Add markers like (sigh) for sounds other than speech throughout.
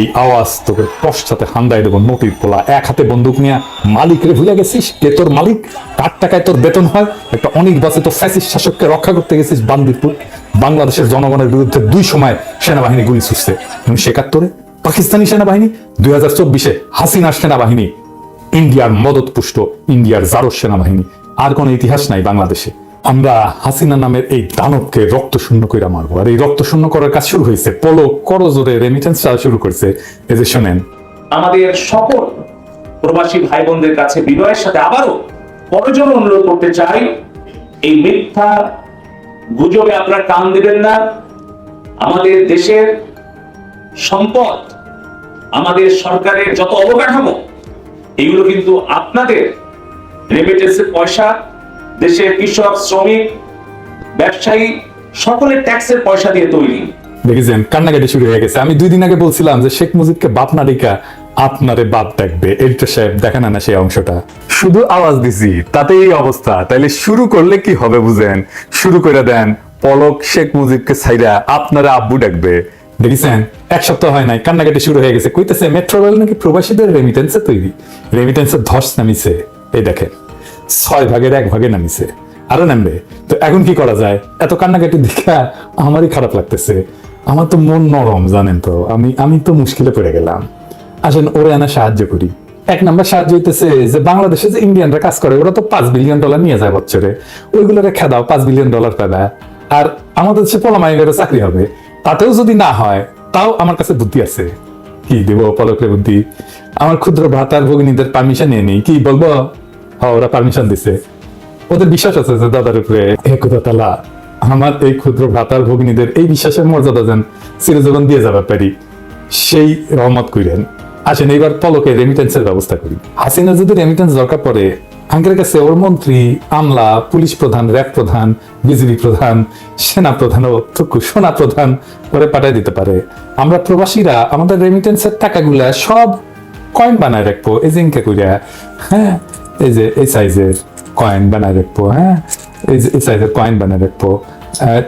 এই আওয়াজ তোকে পশ্চাতে হান্দাই দেবো, নটির পোলা। এক হাতে বন্দুক নিয়ে মালিক রে ভুলে গেছিস, কে তোর মালিক? কার টাকায় তোর বেতন হয়? একটা অনির্বাচিত ফ্যাসিস্ট শাসককে রক্ষা করতে গেছিস, বান্দিরপুর। বাংলাদেশের জনগণের বিরুদ্ধে দুই সময় সেনাবাহিনী গুলি ছুটছে উনিশশো একাত্তরে? পাকিস্তানি সেনাবাহিনী? দুই হাজার চব্বিশে হাসিনার সেনাবাহিনী। ইন্ডিয়ার মদত পুষ্ট ইন্ডিয়ার জারস সেনাবাহিনী। আর কোনো ইতিহাস নাই বাংলাদেশে। আমরা হাসিনা নামের এই দানবকে রক্ত শূন্য করে মারবো। আর এই রক্ত শূন্য করার কাজ শুরু হয়েছে। পলো করজোরে রেমিটেন্স চাওয়া শুরু করছে। এই যে শোনেন। আমাদের সকল প্রবাসী ভাই বোনদের কাছে বিনয়ের সাথে আবারও বড়জন অনুরোধ করতে চাই, এই মিথ্যা গুজবে আপনারা কান দেবেন না। আমাদের দেশের সম্পদ, আমাদের সরকারের যত অবকাঠামো, এগুলো কিন্তু আপনাদের রেমিটেন্সের পয়সা দেশের কৃষক, শ্রমিক, ব্যবসায়ী সকলের ট্যাক্সের পয়সা দিয়ে তৈরি। দেখেছেন, কান্নাকাটি শুরু হয়ে গেছে। আমি দুই দিন আগে বলছিলাম যে শেখ মুজিবকে বাপ না রেখা আপনারে বাপ ডাকবে। এডিটর সাহেব দেখেন না সেই অংশটা? শুধু আওয়াজ দিছি তাতে এই অবস্থা। তাইলে শুরু করলে কি হবে বুঝেন? শুরু করে দেন, পলক শেখ মুজিবকে ছাইরা আপনারা আব্বু ডাকবে। দেখেছেন, এক সপ্তাহ হয় নাই, কান্নাকাটি শুরু হয়ে গেছে। কইতেছে, মেট্রো রেল নাকি প্রবাসীদের রেমিটেন্সে তৈরি? রেমিটেন্সের ধস নামিছে। এই দেখেন। ছয় ভাগের এক ভাগে নামিছে। আরও নামবে। তো এখন কি করা যায়? এত কান্নাকাটি দেখা আমারই খারাপ লাগতেছে। আমার তো মন নরম, জানেন তো। আমি আমি তো মুশকিলে পড়ে গেলাম। আসেন, ওরে আনা সাহায্য করি। এক নাম্বার সাহায্য হইতেছে যে বাংলাদেশে যে ইন্ডিয়ানরা কাজ করে, ওরা তো পাঁচ বিলিয়ন ডলার নিয়ে যায় বছরে। ওইগুলো রেখা দাও, পাঁচ বিলিয়ন ডলার পাবে আর আমাদের দেশে পলামাইলেরও চাকরি হবে। তাতেও যদি না হয়, তাও আমার কাছে বুদ্ধি আছে। কি দিব পলকের বুদ্ধি? আমার ক্ষুদ্র ভ্রাতার ভগিনীদের পারমিশন নিয়ে নেই। কি বলব? ওরা পারমিশন দিছে। ওদের বিশ্বাস আছে যে দাদার উপরে আমার এই ক্ষুদ্র ভ্রাতার ভগিনীদের এই বিশ্বাসের মর্যাদা যেন চিরজীবন দিয়ে পারি। সেই রহমত করিলেন আসেন, এইবার পলকে রেমিটেন্সের ব্যবস্থা করি। হাসিনা যদি রেমিটেন্স দরকার পড়ে আঙ্কের কাছে ওর মন্ত্রী, আমলা, পুলিশ প্রধান, র্যাব প্রধান, বিজিবি প্রধান, সেনা প্রধান সোনা প্রধান করে পাঠিয়ে দিতে পারে। আমরা প্রবাসীরা আমাদের রেমিটেন্সের টাকাগুলা সব কয়েন বানায় রাখব জিঙ্কা কইরা। হ্যাঁ এই যে কয়েন রাখব হ্যাঁ এই যে কয়েন রাখব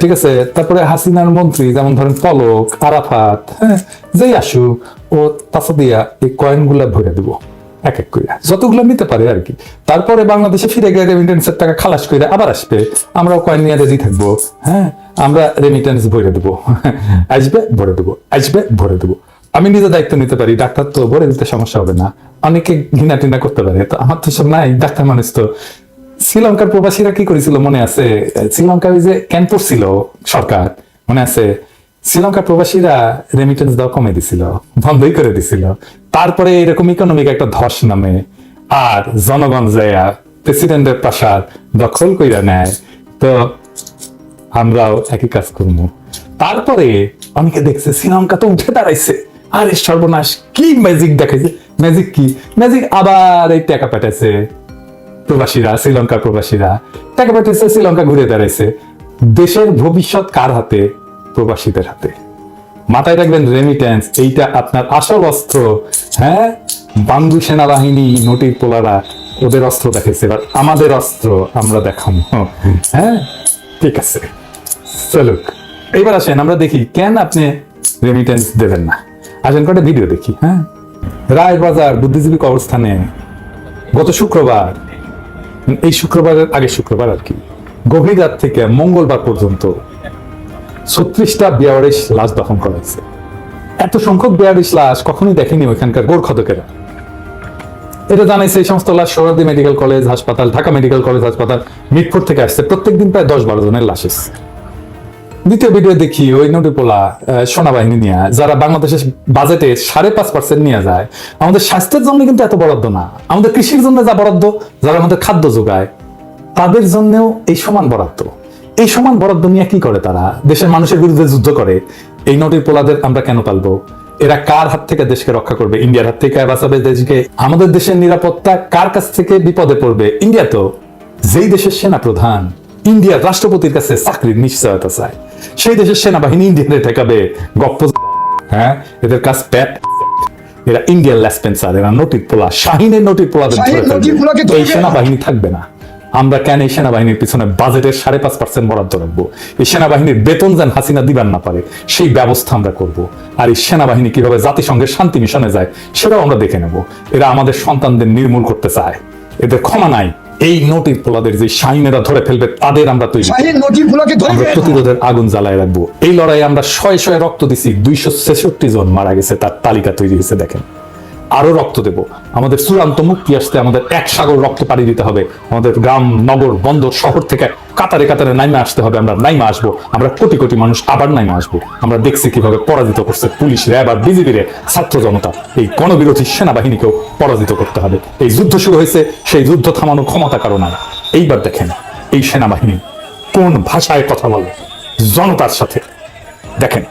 ঠিক আছে, তারপরে হাসিনার মন্ত্রী, যেমন ধরেন পলক, আরাফাত হ্যাঁ? যেই আসুক, ও তাছা দিয়া এই কয়েনগুলা ভরে দেবো, এক এক করে যতগুলো নিতে পারে আর কি। তারপরে বাংলাদেশে ফিরে গিয়ে রেমিটেন্সের টাকা খালাস করে আবার আসবে। আমরাও কয়েন নিয়ে রেডি থাকব হ্যাঁ? আমরা রেমিটেন্স ভরে দেবো, (laughs) আসবে, ভরে দেবো, আসবে, ভরে দেবো। আমি নিজে দায়িত্ব নিতে পারি, ডাক্তার তো ভরে দিতে সমস্যা হবে না। অনেকে ঘৃণা টিনা করতে পারে, তো আমার তো সব নাই, ডাক্তার মানুষ তো। শ্রীলঙ্কার প্রবাসীরা কি করেছিল মনে আছে? শ্রীলঙ্কার যে ক্যাম্প ছিল সরকার, মনে আছে? শ্রীলঙ্কার প্রবাসীরা রেমিটেন্স দেওয়া কমে দিছিল, বন্ধই করে দিছিল। তারপরে এরকম ইকোনমিক একটা ধস নামে, আর জনগণ যায় প্রেসিডেন্টের প্রাসাদ দখল কইরা নেয়। তো আমরাও একই কাজ করব। তারপরে অনেকে দেখছে, শ্রীলঙ্কা তো উঠে দাঁড়াইছে। আরে সর্বনাশ, কি ম্যাজিক দেখাইছে? ম্যাজিক কি? ম্যাজিক আবার এই টাকা পাঠাইছে। প্রবাসীরা, শ্রীলঙ্কার প্রবাসীরা। টাকা পাঠাইছে, শ্রীলঙ্কা ঘুরে দাঁড়াইছে দেশের ভবিষ্যৎ কার হাতে? প্রবাসীদের হাতে। মাথায় রাখবেন রেমিটেন্স এইটা আপনার আসল অস্ত্র। হ্যাঁ? বাঙ্গু সেনাবাহিনী, নটির পোলারা, ওদের অস্ত্র দেখেছে এবার আমাদের অস্ত্র আমরা দেখাবো। হ্যাঁ? ঠিক আছে। চলুক এইবার আসেন, আমরা দেখি, কেন আপনি রেমিটেন্স দেবেন না? আসেন কটা ভিডিও দেখি হ্যাঁ? রায়বাজার বুদ্ধিজীবী কবরস্থানে গত শুক্রবার, এই শুক্রবারের আগে শুক্রবার আর কি, গভীর রাত থেকে মঙ্গলবার পর্যন্ত ছত্রিশটা বিয়ারিশ লাশ দফন করা হয়েছে। এত সংখ্যক বিয়ারিশ লাশ কখনোই দেখেনি ওইখানকার গোরখদকেরা এটা জানাইছে এই সমস্ত লাশ সোহরাদি মেডিকেল কলেজ হাসপাতাল, ঢাকা মেডিকেল কলেজ হাসপাতাল মিটফোর্ড থেকে আসছে। প্রত্যেকদিন প্রায় দশ বারো জনের লাশ এসছে। দ্বিতীয় ভিডিও দেখি, ওই নটিপোলা সেনাবাহিনী নিয়ে, যারা বাংলাদেশের বাজেটে সাড়ে পাঁচ পার্সেন্ট নিয়ে যায়। আমাদের স্বাস্থ্যের জন্য কিন্তু এত বরাদ্দ না। আমাদের কৃষির জন্য যা বরাদ্দ, যারা আমাদের খাদ্য যোগায়, তাদের জন্যও এই সমান বরাদ্দ। এই সমান বরাদ্দ নিয়ে কি করে তারা? দেশের মানুষের বিরুদ্ধে যুদ্ধ করে। এই নটির পোলাদের আমরা কেন পালবো? এরা কার হাত থেকে দেশকে রক্ষা করবে? ইন্ডিয়ার হাত থেকে বাঁচাবে দেশকে? আমাদের দেশের নিরাপত্তা কার কাছ থেকে বিপদে পড়বে? ইন্ডিয়া তো যেই দেশের সেনা প্রধান ইন্ডিয়ার রাষ্ট্রপতির কাছে চাকরির নিশ্চয়তা চায় সেই দেশের সেনাবাহিনী ইন্ডিয়ানে ঠেকাবে গপ্প হ্যাঁ? এদের কাজ প্যাট। এরা ইন্ডিয়ান ল্যাসপেন্সার এরা নটির পোলা। শাহিনের নটির পোলাদের। ধরে এই সেনাবাহিনী থাকবে না। আমরা কেন এই সেনাবাহিনীর পিছনে বাজেটের সাড়ে পাঁচ পার্সেন্ট বরাদ্দ রাখব? এই সেনাবাহিনীর বেতন যেন হাসিনা দিবার না পারে সেই ব্যবস্থা আমরা করব। আর এই সেনাবাহিনী কীভাবে জাতিসংঘের শান্তি মিশনে যায় সেটাও আমরা দেখে নেব। এরা আমাদের সন্তানদের নির্মূল করতে চায়। এদের ক্ষমা নাই। এই নোটির পোলাদের যে শাহিনেরা ধরে ফেলবে তাদের আমরা তৈরি। আমরা প্রতিরোধের আগুন জ্বালায় রাখব। এই লড়াই আমরা শয়ে শয়ে রক্ত দিছি। দুইশো ছেষট্টি জন মারা গেছে তার তালিকা তৈরি হয়েছে দেখেন। আরও রক্ত দেব। আমাদের চূড়ান্ত মুক্তি আসতে আমাদের এক সাগর রক্ত পাড়ি দিতে হবে। আমাদের গ্রাম, নগর, বন্দর, শহর থেকে কাতারে কাতারে নাইমে আসতে হবে। আমরা নাইমে আসব। আমরা কোটি কোটি মানুষ আবার নাইমে আসব। আমরা দেখছি কীভাবে পরাজিত করছে পুলিশ র্যাব আর বিজিবি রে। ছাত্র জনতা, এই গণবিরোধী সেনাবাহিনীকেও পরাজিত করতে হবে। এই যুদ্ধ শুরু হয়েছে, সেই যুদ্ধ থামানোর ক্ষমতা কারও নাই। এইবার দেখেন, এই সেনাবাহিনী কোন ভাষায় কথা বলে জনতার সাথে। দেখেন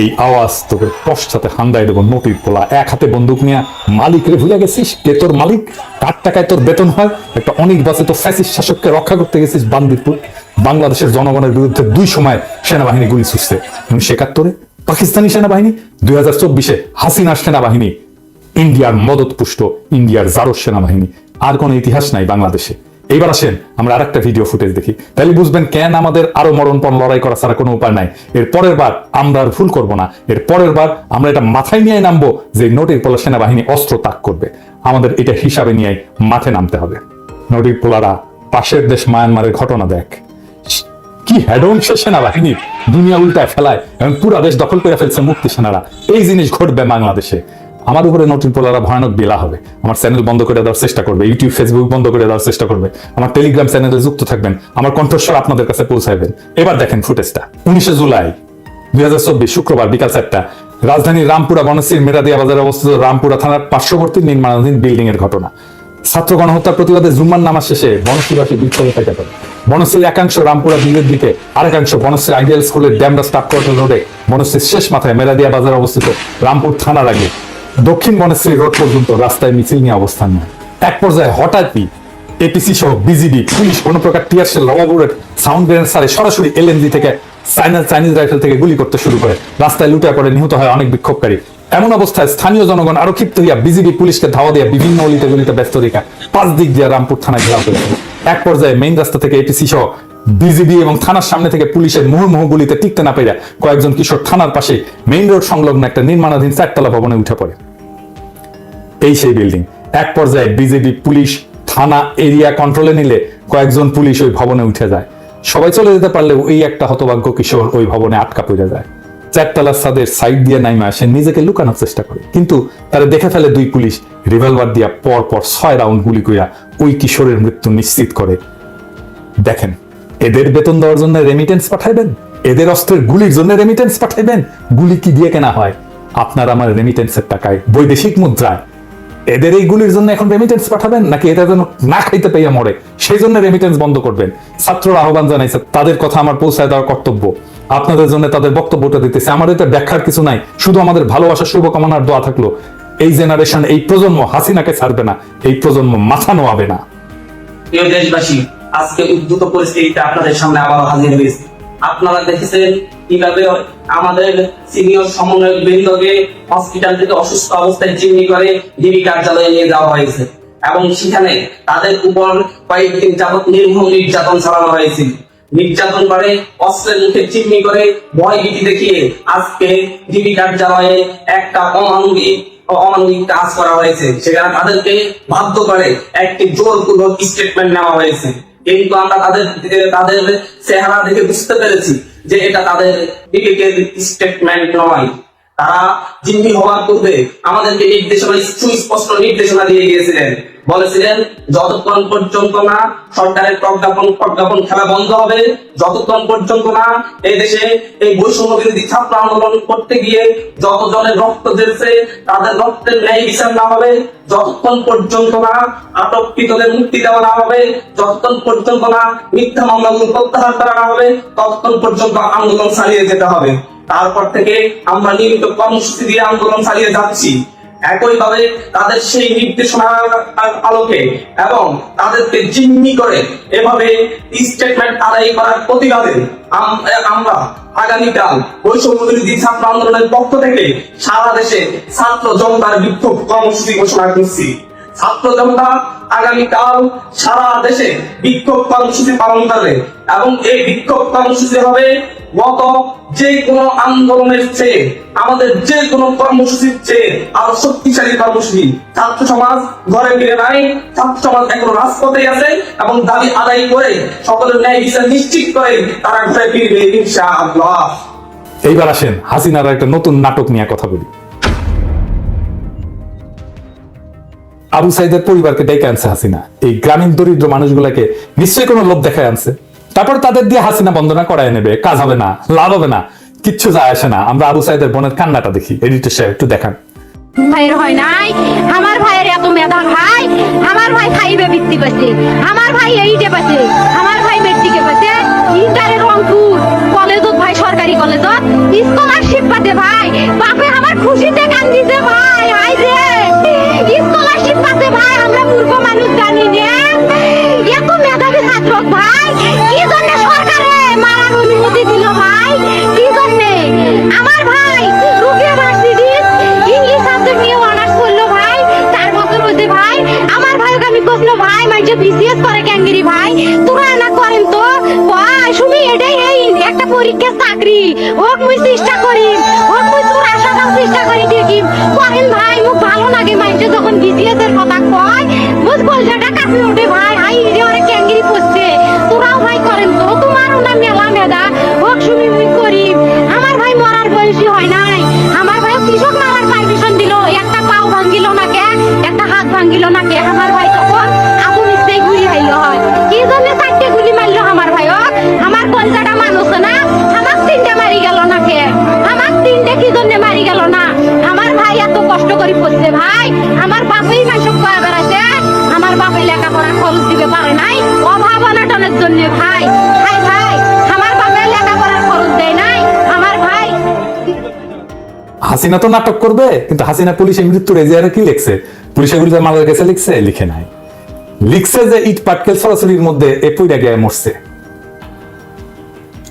এই আওয়াজ তোকে পশ্চাতে হান্দাই দেবো নটির পোলা। এক হাতে বন্দুক নিয়ে মালিক রে ভুলে গেছিস? কে তোর মালিক? কার টাকায় তোর বেতন হয়? একটা অনির্বাচিত ফ্যাসিস্ট শাসককে রক্ষা করতে গেছিস বান্দিরপুর। বাংলাদেশের জনগণের বিরুদ্ধে দুই সময় সেনাবাহিনী গুলি ছুটছে উনিশশো একাত্তরে। পাকিস্তানি সেনাবাহিনী। দুই হাজার চব্বিশে হাসিনার সেনাবাহিনী। ইন্ডিয়ার মদত পুষ্ট ইন্ডিয়ার জারস সেনাবাহিনী। আর কোনো ইতিহাস নাই বাংলাদেশে। এইবার আসেন, আমরা আরেকটা ভিডিও ফুটেজ দেখি। তাহলে বুঝবেন কেন আমাদের আরও মরণপণ লড়াই করা ছাড়া কোনো উপায় নাই। এর পরের বার আমরা আর ভুল করব না। এর পরের বার আমরা এটা মাথায় নিয়ে নামবো যে নোটির পোলা সেনাবাহিনী অস্ত্র তাক করবে। আমাদের এটা হিসাবে নিয়ে মাঠে নামতে হবে। নোটির পোলারা পাশের দেশ মায়ানমারের ঘটনা দেখ। কি হেডন সে সেনাবাহিনী। দুনিয়া উল্টায় ফেলায় এবং পুরা দেশ দখল করে ফেলছে মুক্তি সেনারা। এই জিনিস ঘটবে বাংলাদেশে। আমার উপরে নতুন পোলারা ভয়ানক বেলা হবে। আমার চ্যানেল বন্ধ করে দেওয়ার চেষ্টা করবে ইউটিউব ফেসবুক বন্ধ করে দেওয়ার চেষ্টা করবে। আমার টেলিগ্রাম চ্যানেলে যুক্ত থাকবেন, আমার কণ্ঠস্বর আপনাদের কাছে পৌঁছাবেন এবার দেখেন ফুটেজটা। উনিশে জুলাই দুই হাজার চব্বিশ, শুক্রবার বিকাল চারটা রাজধানীর রামপুরা বনশ্রীর মেরাদিয়া বাজারে অবস্থিত রামপুরা থানার পার্শ্ববর্তী নির্মাণাধীন বিল্ডিং এর ঘটনা। ছাত্র গণহত্যার প্রতিবাদে জুম্মার নামাজ শেষে বনশ্রীবাসী বিক্ষোভে পড়ে বনশ্রীর একাংশ রামপুরা বিলের দিকে আরেকাংশ বনশ্রী আইডিয়াল স্কুলের ড্যামরা স্টাফ কোয়ার্টার রোডে। বনশ্রীর শেষ মাথায় মেরাদিয়া বাজারে অবস্থিত রামপুর থানার আগে দক্ষিণ বনশ্রী রোড পর্যন্ত রাস্তায় মিছিল নিয়ে অবস্থান নেয়। এক পর্যায়ে হঠাৎই এপিসি সহ বিজিবি পুলিশ, কোনো প্রকার টিয়ার শেল রবাবুরের সাউন্ড গ্রেনেড সারে সরাসরি এলএনজি থেকে চাইনার চাইনিজ রাইফেল থেকে গুলি করতে শুরু করে। রাস্তায় লুটে পড়ে, নিহত হয় অনেক বিক্ষোভকারী। এমন অবস্থায় স্থানীয় জনগণ আরও ক্ষিপ্ত হইয়া বিজিবি পুলিশকে ধাওয়া দিয়ে বিভিন্ন অলিতে গলিতে ব্যস্ত রেখা পাঁচ দিক দিয়ে রামপুর থানায় ঘেরাও করেছে এক পর্যায়ে মেইন রাস্তা থেকে এপিসি সহ বিজিবি এবং থানার সামনে থেকে পুলিশের মুহুর্মুহু গুলিতে টিকতে না পেরে কয়েকজন কিশোর থানার পাশে মেইন রোড সংলগ্ন একটা নির্মাণাধীন চারতলা ভবনে উঠে পড়ে। এই সেই বিল্ডিং এক পর্যায়ে বিজেপি পুলিশ, থানা এরিয়া কন্ট্রোলে নিলে কয়েকজন পুলিশ ওই ভবনে উঠে যায়। সবাই চলে যেতে পারলেও এই একটা হতভাগ্য কিশোর ওই ভবনে আটকা পড়ে যায়। চারতলার সাদের সাইড দিয়ে নাইমা সে নিজেকে লুকানোর চেষ্টা করে। কিন্তু তারা দেখে ফেলে দুই পুলিশ রিভলভার দিয়া পর পর ছয় রাউন্ড গুলি কইরা ওই কিশোরের মৃত্যু নিশ্চিত করে। দেখেন, এদের বেতন দেওয়ার জন্য রেমিটেন্স পাঠাইবেন? এদের অস্ত্রের গুলির জন্য রেমিটেন্স পাঠাইবেন? গুলি কি দিয়ে কেনা হয়? আপনার আমার রেমিটেন্সের টাকায় বৈদেশিক মুদ্রায় এদের এই গুলির জন্য এখন রেমিটেন্স পাঠাবেন? নাকি এটা যেন না খাইতে পাইয়া মরে? সেই জন্য রেমিটেন্স বন্ধ করবেন। ছাত্ররা আহ্বান জানাইছে, তাদের কথা আমার পৌঁছায় দেওয়ার কর্তব্য। আপনাদের জন্য তাদের বক্তব্যটা দিতেছে। আমার এটা ব্যাখ্যার কিছু নাই। শুধু আমাদের ভালোবাসা শুভকামনার দোয়া থাকল। এই জেনারেশন এই প্রজন্ম হাসিনাকে ছাড়বে না। এই প্রজন্ম মাথা নোয়াবে না। প্রিয় দেশবাসী, আজকে উদ্ভূত পরিস্থিতিতে আপনাদের সামনে আবারও হাজির হয়েছে। আপনারা দেখেছেন কীভাবে আমাদের সিনিয়র সমন্বয়ক বৃন্দকে হসপিটাল থেকে অসুস্থ অবস্থায় জিম্মি করে ডিবি কার্যালয়ে নিয়ে যাওয়া হয়েছে এবং সেখানে তাদের উপর কয়েকদিন যাবৎ নির্মম নির্যাতন চালানো হয়েছিল। নির্যাতন করে অস্ত্রের মুখে চিহ্নি করে ভয় ভীতি দেখিয়ে আজকে ডিবি কার্যালয়ে একটা অমানবিক অমানবিক কাজ করা হয়েছে। সেখানে তাদেরকে বাধ্য করে একটি জোরপূর্বক স্টেটমেন্ট নেওয়া হয়েছে। কিন্তু আমরা তাদের তাদের চেহারা দেখে বুঝতে পেরেছি যে এটা তাদের বিবেকের স্টেটমেন্ট নয়। তারা জিম্মি হওয়ার পূর্বে আমাদেরকে নির্দেশনা সুস্পষ্ট নির্দেশনা দিয়ে গিয়েছিলেন। বলেছিলেন, যতক্ষণ পর্যন্ত না সরকারের প্রজ্ঞাপন প্রজ্ঞাপন খেলা বন্ধ হবে, যতক্ষণ পর্যন্ত না এই দেশে এই বৈষম্য বিরোধী ছাত্র আন্দোলন করতে গিয়ে যত জনের রক্ত ঝরছে, তাদের রক্তের ন্যায় বিচার না হবে, যতক্ষণ পর্যন্ত না আটককৃতদের মুক্তি দেওয়া না হবে, যতক্ষণ পর্যন্ত না মিথ্যা মামলাগুলো প্রত্যাহার করা না হবে, ততক্ষণ পর্যন্ত আন্দোলন চালিয়ে যেতে হবে। তারপর থেকে আমরা নিয়মিত কর্মসূচি দিয়ে আন্দোলন চালিয়ে যাচ্ছি। একইভাবে তাদের সেই নির্দেশনার আলোকে এবং তাদেরকে জিম্মি করে এভাবে স্টেটমেন্ট আদায় করার প্রতিবাদে আমরা আগামীকাল বৈষম্য বিরোধী ছাত্র আন্দোলনের পক্ষ থেকে সারা দেশে ছাত্র জনতার বিক্ষোভ কর্মসূচি ঘোষণা করছি। ছাত্র জনতা আগামীকাল সারা দেশে বিক্ষোভ কর্মসূচি পালন করবে এবং এই বিক্ষোভ কর্মসূচি হবে গত যে কোনো আন্দোলনের চেয়ে, আমাদের যে কোনো কর্মসূচির চেয়ে আরও শক্তিশালী কর্মসূচি, ছাত্র সমাজ ঘরে ফিরে নাই, ছাত্র সমাজ এখনও রাজপথে আছে এবং দাবি আদায় করে সকলের ন্যায় বিচার নিশ্চিত করে তারা ঘরে ফিরবে ইনশাআল্লাহ। এইবার আসেন হাসিনার একটা নতুন নাটক নিয়ে কথা বলি। আবু সাইদের পরিবারকে ডেকে আনছে হাসিনা। এই গ্রামীণ দরিদ্র মানুষগুলাকে নিশ্চয়ই কোনো লোভ দেখায় আনছে। তারপর তাদের দিয়ে হাসিনা বন্দনা করায় নেবে, কাজ হবে না, লাভ হবে না, কিচ্ছু যায় আসে না। আমরা আবু সাইদের বোনের কান্নাটা দেখি এডিটর সাহেব একটু দেখান। ভাইয়ের হয় নাই? আমার ভাইয়ের এত মেধা ভাই? আমার ভাই ফাইভে বৃত্তি পাচ্ছে। আমার ভাই এইটে পাচ্ছে। আমার ভাই মেট্রিকে পাচ্ছে। ইন্টারে রংপুর কলেজত ভাই, সরকারি কলেজত স্কলারশিপ পাতে ভাই। বাপে, আমার খুশিতে কান্দিছে ভাই। আই স্কলারশিপ পাতে ভাই। আমরা মূর্খ মানুষ জানি না। ভাই, কি জন্য সরকারে অনার্স করল ভাই চার বছর ভাই, আমার ভাইকে আমি ভাই, মাইজে বিসিএস করে ক্যাঙ্গেরি ভাই? তোরা করেন তো? ভাই শুনি এটাই এই একটা পরীক্ষার চাকরি। হোক চেষ্টা করি, হোক মুই চেষ্টা করি দেখি। করেন ভাই, মুখ ভালো লাগে মাইজে যখন বিসিএস এর কথা কয় বুঝ কলজাটা ওঠে ভাই? হাই বয়সী হয় নাই। আমার ভাই কৃষক মারার পারমিশন দিল। একটা পাও ভাঙ্গিল না কে? একটা হাত ভাঙ্গিল না কে? আমার ভাই তখন আগুন ইস্তেই গুলি হাইল হয়। কি জন্য চারটে গুলি মারলো আমার ভাই আমার কলজাটা মানুষ না, আমার তিনটে মারি গেল না কে? আমার তিনটে কি জন্য মারি গেল না? আমার ভাই এত কষ্ট করে পড়ছে ভাই। আমার বাপেই মাসব কয়া বেড়াচ্ছে আমার বাপে লেখাপড়ার খরচ দিতে পারে নাই। অভাব অনাটনের জন্য ভাই। হাসিনা তো নাটক করবে, কিন্তু হাসিনা পুলিশের মৃত্যুর এজিয়ারে কি লিখছে? পুলিশের বিরুদ্ধে মামলা গেছে লিখছে? লিখে নাই। লিখছে যে ইট পাটকেল সরাসরির মধ্যে এ পইরা গিয়ে মরছে।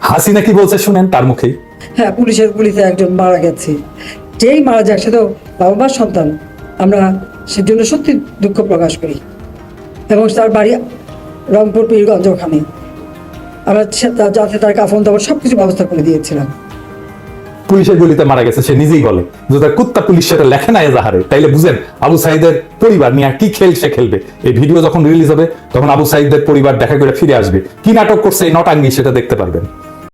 হাসিনা কি বলছে শুনেন তার মুখেই। হ্যাঁ পুলিশের পুলিশে একজন মারা গেছে। যেই মারা যাক, সে তো বাবা মার সন্তান। আমরা সেজন্য সত্যি দুঃখ প্রকাশ করি। এবং তার বাড়ি রংপুর, পীরগঞ্জ ওখানে। আমরা যাতে তার কাফন দাবার সব কিছু ব্যবস্থা করে দিয়েছিলাম। পুলিশের গুলিতে মারা গেছে, সে নিজেই বলে। যে তার কুত্তা পুলিশ সেটা লেখে না এজাহারে, তাইলে বুঝেন আবু সাইদের পরিবার নিয়ে কি খেল সে খেলবে। এই ভিডিও যখন রিলিজ হবে, তখন আবু সাইদের পরিবার দেখা করে ফিরে আসবে। কি নাটক করছে এই নটাঙ্গি সেটা দেখতে পারবেন।